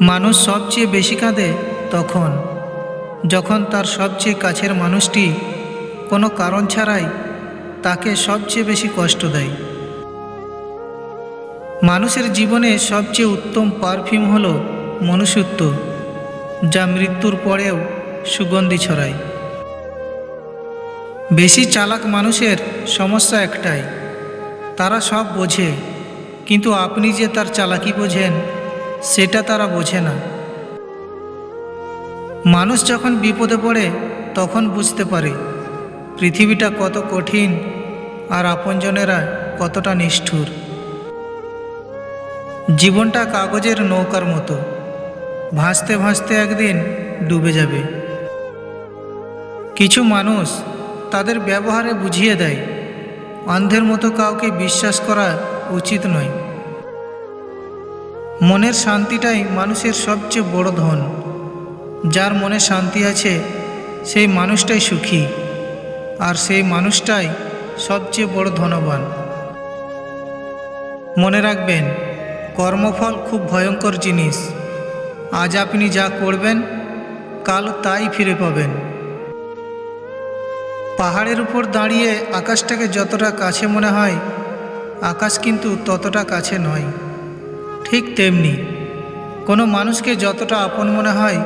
মানুষ সবচেয়ে বেশি কাঁদে তখন। যখন তার সবচেয়ে কাছের মানুষটি কোনো কারণ ছাড়াই তাকে সবচেয়ে বেশি কষ্ট দেয়। মানুষের জীবনে সবচেয়ে উত্তম পারফিউম হল মনুষ্যত্ব, যা মৃত্যুর পরেও সুগন্ধি ছড়ায়। বেশি চালাক মানুষের সমস্যা একটাই, তারা সব বোঝে, কিন্তু আপনি যে তার চালাকি বোঝেন সেটা তারা বোঝে না। মানুষ যখন বিপদে পড়ে, তখন বুঝতে পারে পৃথিবীটা কত কঠিন আর আপনজনেরা কতটা নিষ্ঠুর। জীবনটা কাগজের নৌকার মতো, ভাসতে ভাসতে একদিন ডুবে যাবে। কিছু মানুষ তাদের ব্যবহারে বুঝিয়ে দেয়, অন্ধের মতো কাউকে বিশ্বাস করা উচিত নয়। মনের শান্তিটাই মানুষের সবচেয়ে বড় ধন। যার মনে শান্তি আছে, সেই মানুষটাই সুখী, আর সেই মানুষটাই সবচেয়ে বড় ধনবান। মনে রাখবেন, কর্মফল খুব ভয়ঙ্কর জিনিস। আজ আপনি যা করবেন, কাল তাই ফিরে পাবেন। পাহাড়ের উপর দাঁড়িয়ে আকাশটাকে যতটা কাছে মনে হয়, আকাশ কিন্তু ততটা কাছে নয়। ঠিক তেমনি। কোনো মানুষকে যতটা আপন মনে হয়,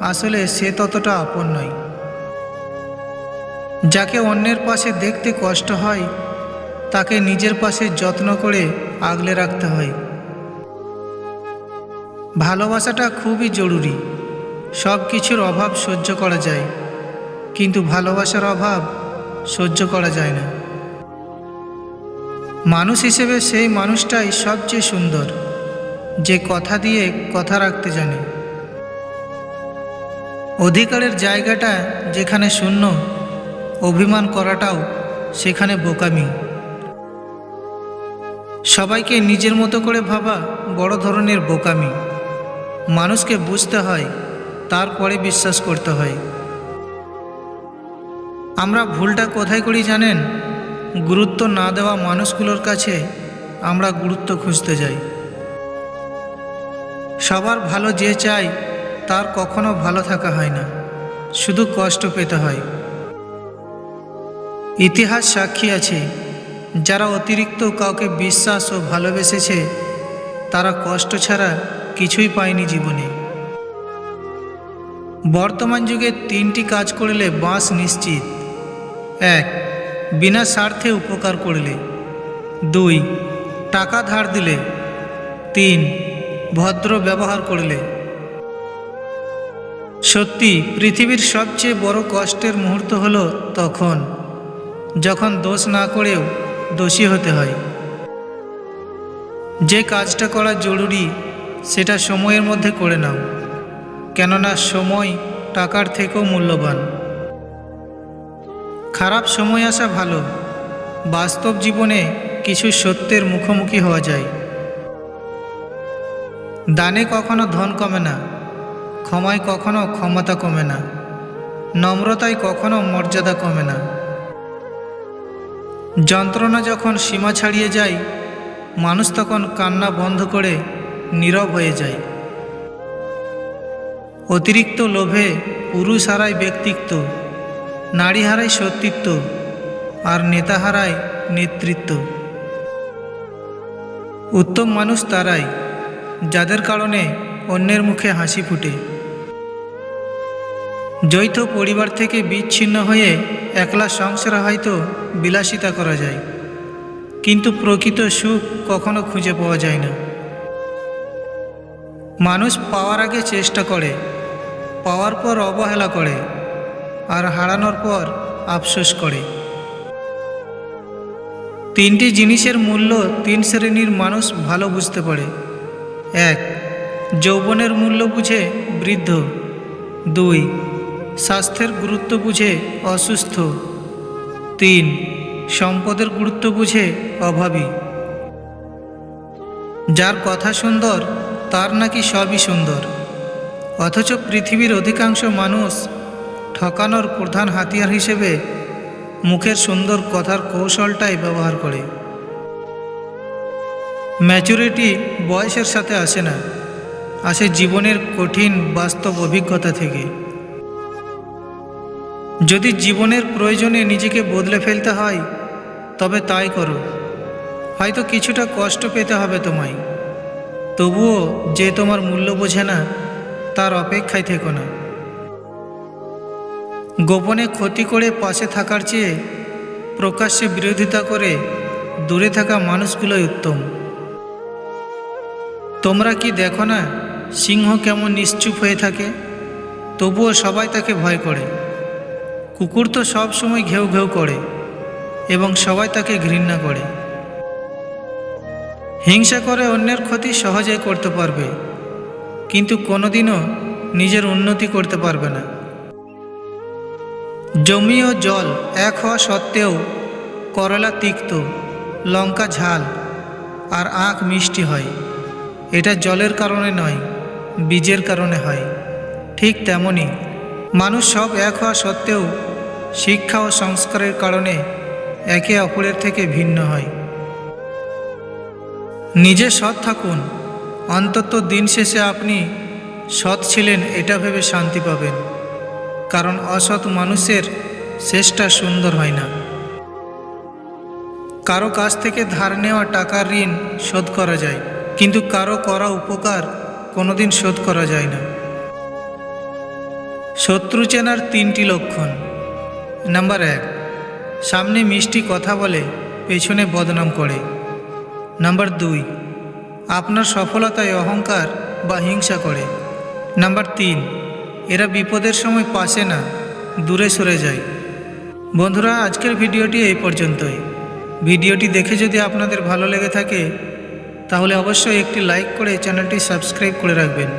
আসলে সে ততটা আপন নয়। যাকে অন্যের পাশে দেখতে কষ্ট হয়, তাকে নিজের পাশে যত্ন করে আগলে রাখতে হয়। ভালোবাসাটা খুবই জরুরি। সব কিছুর অভাব সহ্য করা যায়, কিন্তু ভালোবাসার অভাব সহ্য করা যায় না। মানুষ হিসেবে সেই মানুষটাই সবচেয়ে সুন্দর। যে কথা দিয়ে কথা রাখতে জানে। অধিকারের জায়গাটা যেখানে শূন্য, অভিমান করাটাও সেখানে বোকামি। সবাইকে নিজের মতো করে ভাবা বড় ধরনের বোকামি। মানুষকে বুঝতে হয়, তারপরে বিশ্বাস করতে হয়। আমরা ভুলটা কোথায় করি জানেন? গুরুত্ব না দেওয়া মানুষগুলোর কাছে আমরা গুরুত্ব খুঁজতে যাই। সবার ভালো যে চাই তার কখনো ভালো থাকা হয় না। শুধু কষ্ট পেতে হয়। ইতিহাস সাক্ষী আছে, যারা অতিরিক্ত কাউকে বিশ্বাস ও ভালোবেসেছে, তারা কষ্ট ছাড়া কিছুই পায়নি জীবনে। বর্তমান যুগে তিনটি কাজ করলে বাঁশ নিশ্চিত। এক, বিনা স্বার্থে উপকার করলে। দুই, টাকা ধার দিলে। তিন ভদ্র ব্যবহার করলে। সত্যি, পৃথিবীর সবচেয়ে বড় কষ্টের মুহূর্ত হলো তখন, যখন দোষ না করেও দোষী হতে হয়। যে কাজটা করা জরুরি, সেটা সময়ের মধ্যে করে নাও, কেননা সময় টাকার থেকেও মূল্যবান। খারাপ সময় আসা ভালো, বাস্তব জীবনে কিছু সত্যের মুখোমুখি হওয়া যায়। দানে কখনো ধন কমে না, ক্ষমায় কখনো ক্ষমতা কমে না, নম্রতায় কখনো মর্যাদা কমে না। যন্ত্রণা যখন সীমা ছাড়িয়ে যায়, মানুষ তখন কান্না বন্ধ করে নীরব হয়ে যায়। অতিরিক্ত লোভে পুরুষ হারায় ব্যক্তিত্ব, নারী হারায় সত্যিত্ব আর নেতা হারায় নেতৃত্ব। উত্তম মানুষ তারাই। যাদের কারণে অন্যের মুখে হাসি ফুটে। যৌথ পরিবার থেকে বিচ্ছিন্ন হয়ে একলা সংসার হয়তো বিলাসিতা করা যায়, কিন্তু প্রকৃত সুখ কখনো খুঁজে পাওয়া যায় না। মানুষ পাওয়ার আগে চেষ্টা করে, পাওয়ার পর অবহেলা করে, আর হারানোর পর আফসোস করে। তিনটি জিনিসের মূল্য তিন শ্রেণির মানুষ ভালো বুঝতে পারে। এক, যৌবনের মূল্য বুঝে বৃদ্ধ। দুই, স্বাস্থ্যের গুরুত্ব বুঝে অসুস্থ। তিন, সম্পদের গুরুত্ব বুঝে অভাবী। যার কথা সুন্দর, তার নাকি সবই সুন্দর। অথচ পৃথিবীর অধিকাংশ মানুষ ঠকানোর প্রধান হাতিয়ার হিসেবে মুখের সুন্দর কথার কৌশলটাই ব্যবহার করে। ম্যাচুরিটি বয়সের সাথে আসে না। আসে জীবনের কঠিন বাস্তব অভিজ্ঞতা থেকে। যদি জীবনের প্রয়োজনে নিজেকে বদলে ফেলতে হয়, তবে তাই করো। হয়তো কিছুটা কষ্ট পেতে হবে তোমায়। তবুও যে তোমার মূল্য বোঝে না, তার অপেক্ষায় থেকো না। গোপনে ক্ষতি করে পাশে থাকার চেয়ে প্রকাশ্যে বিরোধিতা করে দূরে থাকা মানুষগুলোই উত্তম। তোমরা কি দেখো না, সিংহ কেমন নিশ্চুপ হয়ে থাকে? তবুও সবাই তাকে ভয় করে। কুকুর তো সব সময় ঘেউ ঘেউ করে এবং সবাই তাকে ঘৃণা করে। হিংসা করে অন্যের ক্ষতি সহজে করতে পারবে, কিন্তু কোনোদিনও নিজের উন্নতি করতে পারবে না। জমি ও জল এক হওয়া সত্ত্বেও করলা তিক্ত, লঙ্কা ঝাল আর আখ মিষ্টি হয়। এটা জলের কারণে নয়, বীজের কারণে হয়। ঠিক তেমনই মানুষ সব এক হওয়া সত্ত্বেও শিক্ষা ও সংস্কারের কারণে একে অপরের থেকে ভিন্ন হয়। নিজে সৎ থাকুন, অন্তত দিন শেষে আপনি সৎ ছিলেন এটা ভেবে শান্তি পাবেন, কারণ অসৎ মানুষের শেষটা সুন্দর হয় না। কারও কাছ থেকে ধার নেওয়া টাকার ঋণ শোধ করা যায় কিন্তু কারও করা উপকার কোনোদিন শোধ করা যায় না। শত্রু চেনার তিনটি লক্ষণ। নাম্বার এক, সামনে মিষ্টি কথা বলে, পেছনে বদনাম করে। নাম্বার দুই, আপনার সফলতায় অহংকার বা হিংসা করে। নাম্বার তিন, এরা বিপদের সময় পাশে না, দূরে সরে যায়। বন্ধুরা, আজকের ভিডিওটি এই পর্যন্তই। ভিডিওটি দেখে যদি আপনাদের ভালো লেগে থাকে তাহলে অবশ্যই একটি লাইক করে চ্যানেলটি সাবস্ক্রাইব করে রাখবেন।